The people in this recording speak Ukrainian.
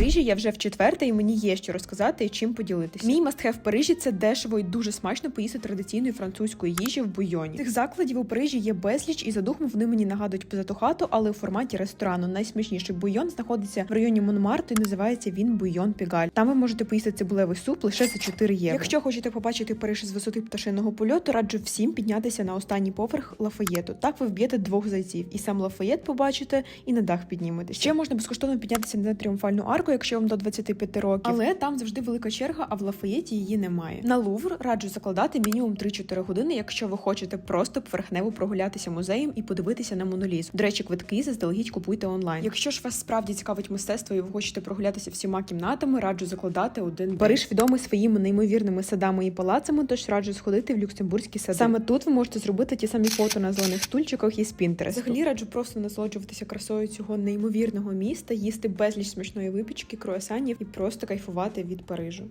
Парижі я вже в четверте, і мені є що розказати і чим поділитися. Мій мастхев в Парижі це дешево і дуже смачно поїсти традиційної французької їжі в буйоні. Цих закладів у Парижі є безліч, і за духом вони мені нагадують позату хату, але у форматі ресторану. Найсмачніший буйон знаходиться в районі Монмарту і називається він Буйон Пігаль. Там ви можете поїсти цибулевий суп лише за 4 євро. Якщо хочете побачити Париж з висоти пташиного польоту, раджу всім піднятися на останній поверх Лафаєту. Так ви вб'єте двох зайців, і сам Лафаєт побачите, і на дах підніметесь. Ще можна безкоштовно піднятися на тріумфальну арку, якщо вам до 25 років. Але там завжди велика черга, а в Лафаєті її немає. На Лувр раджу закладати мінімум 3-4 години, якщо ви хочете просто поверхнево прогулятися музеєм і подивитися на моноліз. До речі, квитки заздалегідь купуйте онлайн. Якщо ж вас справді цікавить мистецтво і ви хочете прогулятися всіма кімнатами, раджу закладати один день. Париж відомий своїми неймовірними садами і палацами, тож раджу сходити в люксембурзькі сади. Саме тут ви можете зробити ті самі фото на зелених стульчиках із Pinterest. Взагалі раджу просто насолоджуватися красою цього неймовірного міста, їсти безліч смачної випічки, круасанів і просто кайфувати від Парижу.